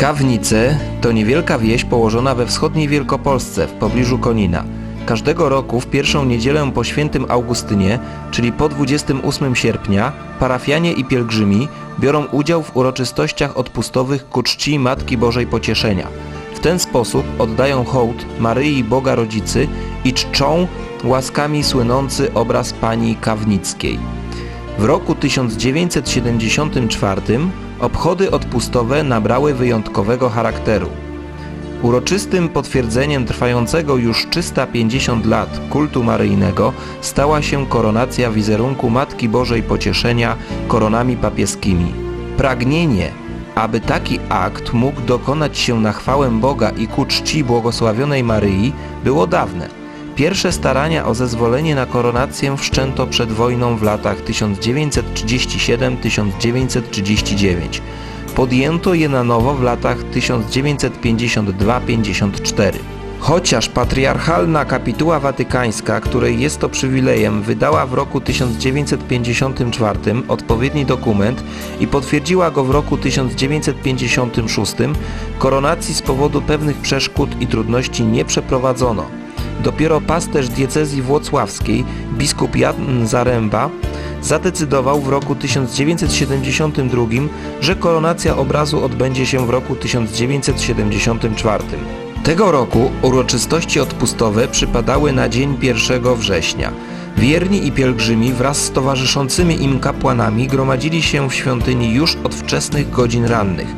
Kawnice to niewielka wieś położona we wschodniej Wielkopolsce w pobliżu Konina. Każdego roku w pierwszą niedzielę po świętym Augustynie, czyli po 28 sierpnia, parafianie i pielgrzymi biorą udział w uroczystościach odpustowych ku czci Matki Bożej Pocieszenia. W ten sposób oddają hołd Maryi Boga Rodzicy i czczą łaskami słynący obraz Pani Kawnickiej. W roku 1974 obchody odpustowe nabrały wyjątkowego charakteru. Uroczystym potwierdzeniem trwającego już 350 lat kultu maryjnego stała się koronacja wizerunku Matki Bożej Pocieszenia koronami papieskimi. Pragnienie, aby taki akt mógł dokonać się na chwałę Boga i ku czci błogosławionej Maryi, było dawne. Pierwsze starania o zezwolenie na koronację wszczęto przed wojną w latach 1937-1939. Podjęto je na nowo w latach 1952-54. Chociaż patriarchalna kapituła watykańska, której jest to przywilejem, wydała w roku 1954 odpowiedni dokument i potwierdziła go w roku 1956, koronacji z powodu pewnych przeszkód i trudności nie przeprowadzono. Dopiero pasterz diecezji włocławskiej, biskup Jan Zaręba, zadecydował w roku 1972, że koronacja obrazu odbędzie się w roku 1974. Tego roku uroczystości odpustowe przypadały na dzień 1 września. Wierni i pielgrzymi wraz z towarzyszącymi im kapłanami gromadzili się w świątyni już od wczesnych godzin rannych.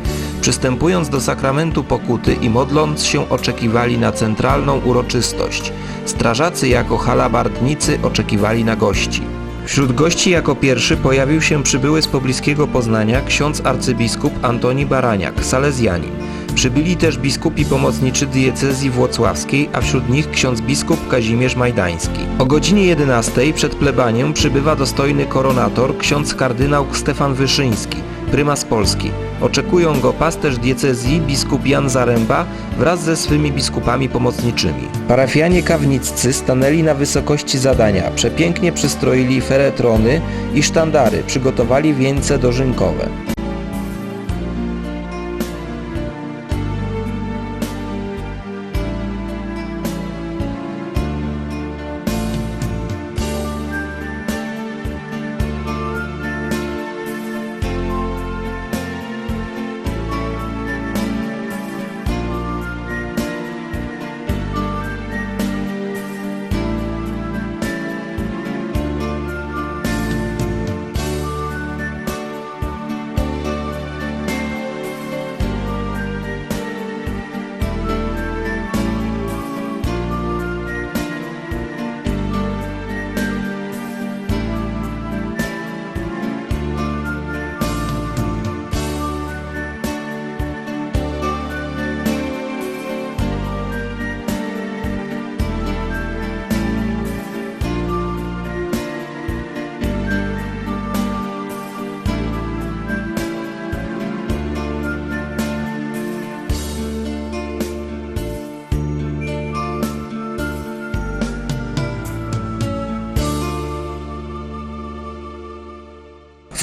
Przystępując do sakramentu pokuty i modląc się oczekiwali na centralną uroczystość. Strażacy jako halabardnicy oczekiwali na gości. Wśród gości jako pierwszy pojawił się przybyły z pobliskiego Poznania ksiądz arcybiskup Antoni Baraniak, salezjanin. Przybyli też biskupi pomocniczy diecezji włocławskiej, a wśród nich ksiądz biskup Kazimierz Majdański. O godzinie 11 przed plebaniem przybywa dostojny koronator ksiądz kardynał Stefan Wyszyński, prymas Polski. Oczekują go pasterz diecezji biskup Jan Zaręba wraz ze swymi biskupami pomocniczymi. Parafianie kawniccy stanęli na wysokości zadania, przepięknie przystroili feretrony i sztandary, przygotowali wieńce dożynkowe.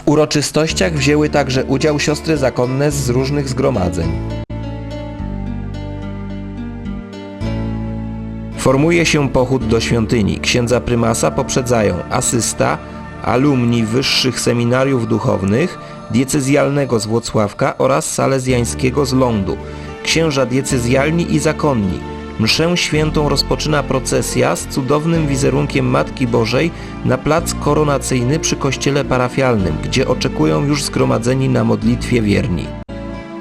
Uroczystościach wzięły także udział siostry zakonne z różnych zgromadzeń. Formuje się pochód do świątyni. Księdza prymasa poprzedzają asysta, alumni wyższych seminariów duchownych, diecezjalnego z Włocławka oraz salezjańskiego z Lądu, księża diecezjalni i zakonni. Mszę świętą rozpoczyna procesja z cudownym wizerunkiem Matki Bożej na plac koronacyjny przy kościele parafialnym, gdzie oczekują już zgromadzeni na modlitwie wierni.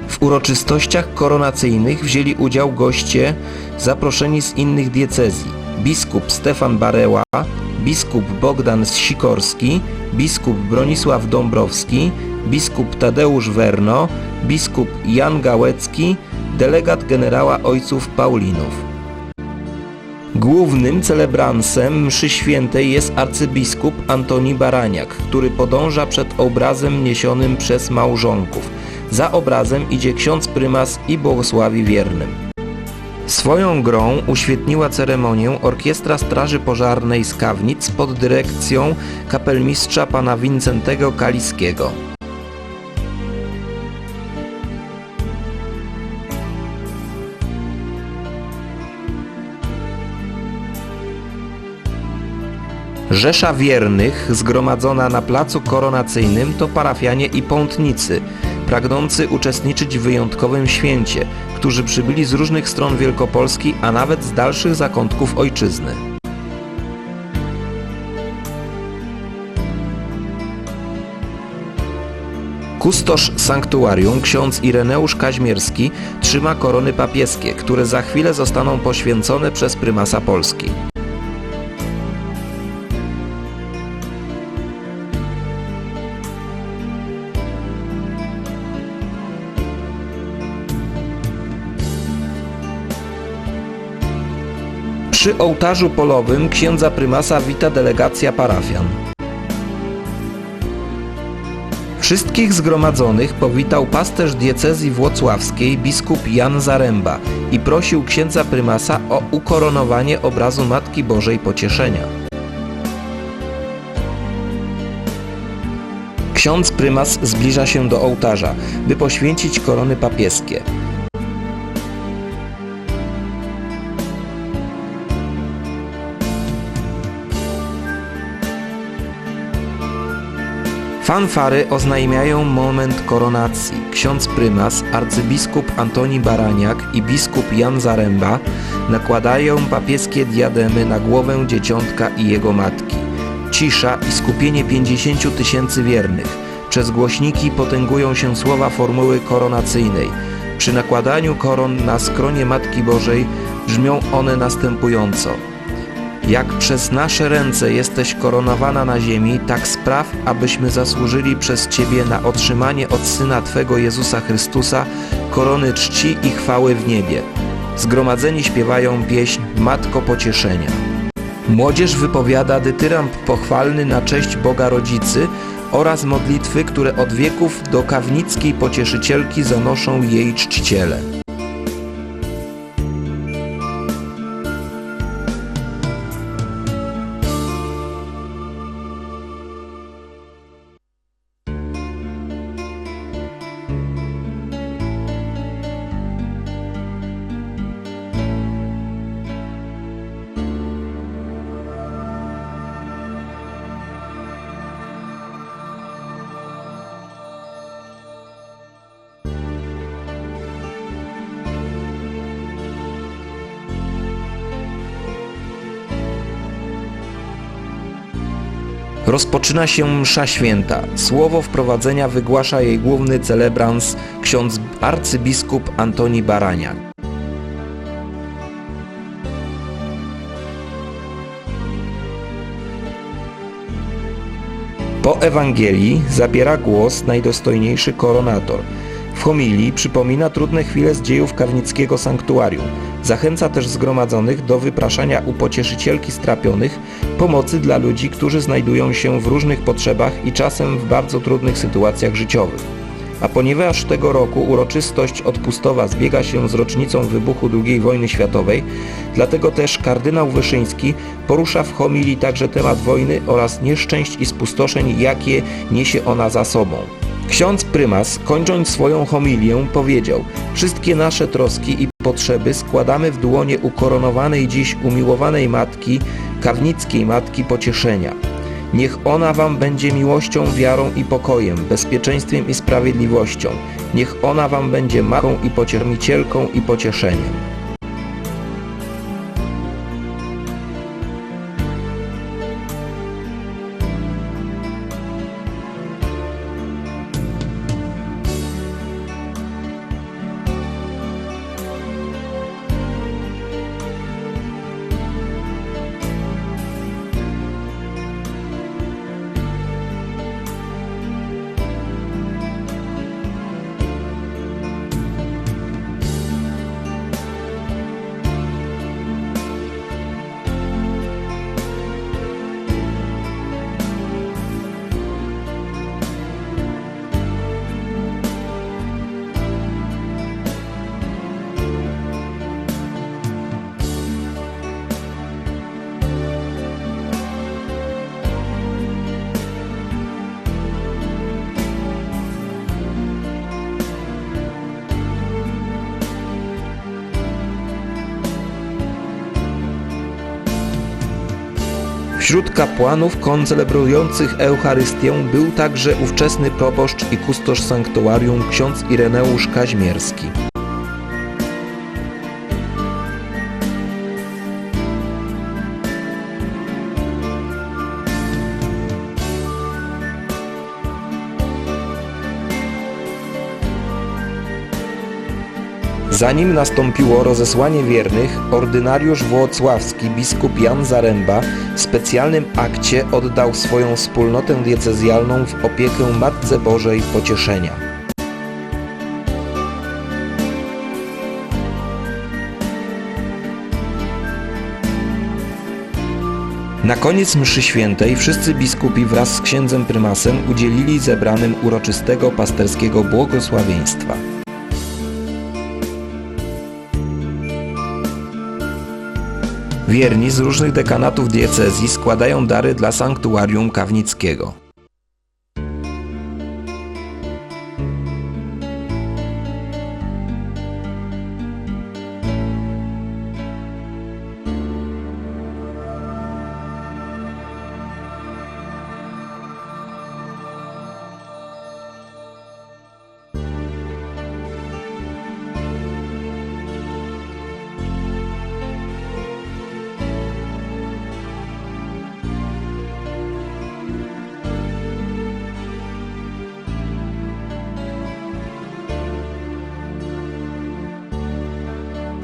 W uroczystościach koronacyjnych wzięli udział goście zaproszeni z innych diecezji. Biskup Stefan Bareła, biskup Bogdan Sikorski, biskup Bronisław Dąbrowski, biskup Tadeusz Werno, biskup Jan Gałecki, delegat generała ojców Paulinów. Głównym celebransem mszy świętej jest arcybiskup Antoni Baraniak, który podąża przed obrazem niesionym przez małżonków. Za obrazem idzie ksiądz prymas i błogosławi wiernym. Swoją grą uświetniła ceremonię Orkiestra Straży Pożarnej z Kawnic pod dyrekcją kapelmistrza pana Wincentego Kaliskiego. Rzesza wiernych zgromadzona na placu koronacyjnym to parafianie i pątnicy, pragnący uczestniczyć w wyjątkowym święcie, którzy przybyli z różnych stron Wielkopolski, a nawet z dalszych zakątków ojczyzny. Kustosz sanktuarium, ksiądz Ireneusz Kaźmierski, trzyma korony papieskie, które za chwilę zostaną poświęcone przez prymasa Polski. Przy ołtarzu polowym księdza prymasa wita delegacja parafian. Wszystkich zgromadzonych powitał pasterz diecezji włocławskiej biskup Jan Zaręba i prosił księdza prymasa o ukoronowanie obrazu Matki Bożej Pocieszenia. Ksiądz prymas zbliża się do ołtarza, by poświęcić korony papieskie. Fanfary oznajmiają moment koronacji. Ksiądz prymas, arcybiskup Antoni Baraniak i biskup Jan Zaręba nakładają papieskie diademy na głowę dzieciątka i jego matki. Cisza i skupienie 50 tysięcy wiernych. Przez głośniki potęgują się słowa formuły koronacyjnej. Przy nakładaniu koron na skronie Matki Bożej brzmią one następująco. Jak przez nasze ręce jesteś koronowana na ziemi, tak spraw, abyśmy zasłużyli przez Ciebie na otrzymanie od Syna Twego Jezusa Chrystusa korony czci i chwały w niebie. Zgromadzeni śpiewają pieśń Matko Pocieszenia. Młodzież wypowiada dytyramb pochwalny na cześć Boga Rodzicy oraz modlitwy, które od wieków do kawnickiej pocieszycielki zanoszą jej czciciele. Rozpoczyna się msza święta. Słowo wprowadzenia wygłasza jej główny celebrans, ksiądz arcybiskup Antoni Baraniak. Po Ewangelii zabiera głos najdostojniejszy koronator. W homilii przypomina trudne chwile z dziejów karnickiego sanktuarium. Zachęca też zgromadzonych do wypraszania u pocieszycielki strapionych pomocy dla ludzi, którzy znajdują się w różnych potrzebach i czasem w bardzo trudnych sytuacjach życiowych. A ponieważ tego roku uroczystość odpustowa zbiega się z rocznicą wybuchu II wojny światowej, dlatego też kardynał Wyszyński porusza w homilii także temat wojny oraz nieszczęść i spustoszeń, jakie niesie ona za sobą. Ksiądz prymas, kończąc swoją homilię, powiedział: Wszystkie nasze troski i potrzeby składamy w dłonie ukoronowanej dziś umiłowanej matki, kawnickiej matki pocieszenia. Niech ona wam będzie miłością, wiarą i pokojem, bezpieczeństwem i sprawiedliwością. Niech ona wam będzie matką i pociermicielką i pocieszeniem. Wśród kapłanów koncelebrujących Eucharystię był także ówczesny proboszcz i kustosz sanktuarium ksiądz Ireneusz Kaźmierski. Zanim nastąpiło rozesłanie wiernych, ordynariusz włocławski biskup Jan Zaręba w specjalnym akcie oddał swoją wspólnotę diecezjalną w opiekę Matce Bożej Pocieszenia. Na koniec mszy świętej wszyscy biskupi wraz z księdzem prymasem udzielili zebranym uroczystego pasterskiego błogosławieństwa. Wierni z różnych dekanatów diecezji składają dary dla sanktuarium kawnickiego.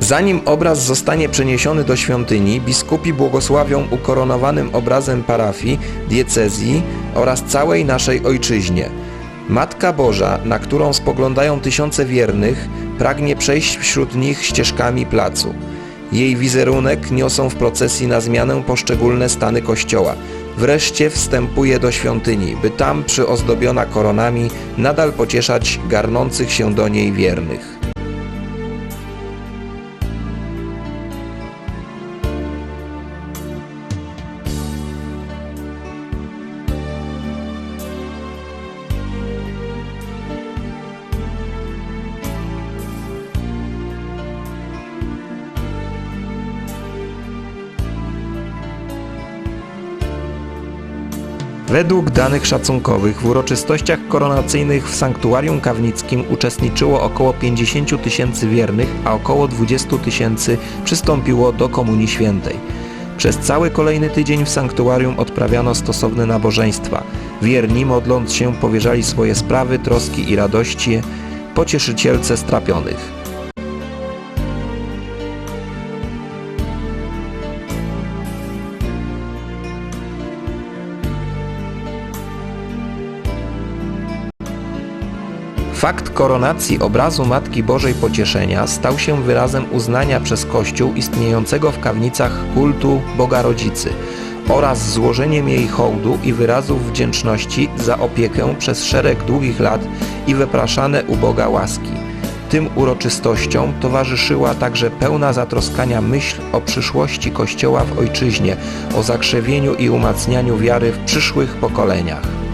Zanim obraz zostanie przeniesiony do świątyni, biskupi błogosławią ukoronowanym obrazem parafii, diecezji oraz całej naszej ojczyźnie. Matka Boża, na którą spoglądają tysiące wiernych, pragnie przejść wśród nich ścieżkami placu. Jej wizerunek niosą w procesji na zmianę poszczególne stany kościoła. Wreszcie wstępuje do świątyni, by tam przyozdobiona koronami nadal pocieszać garnących się do niej wiernych. Według danych szacunkowych w uroczystościach koronacyjnych w sanktuarium kawnickim uczestniczyło około 50 tysięcy wiernych, a około 20 tysięcy przystąpiło do Komunii Świętej. Przez cały kolejny tydzień w sanktuarium odprawiano stosowne nabożeństwa. Wierni, modląc się, powierzali swoje sprawy, troski i radości pocieszycielce strapionych. Fakt koronacji obrazu Matki Bożej Pocieszenia stał się wyrazem uznania przez Kościół istniejącego w kawnicach kultu Boga Rodzicy oraz złożeniem jej hołdu i wyrazów wdzięczności za opiekę przez szereg długich lat i wypraszane u Boga łaski. Tym uroczystościom towarzyszyła także pełna zatroskania myśl o przyszłości Kościoła w Ojczyźnie, o zakrzewieniu i umacnianiu wiary w przyszłych pokoleniach.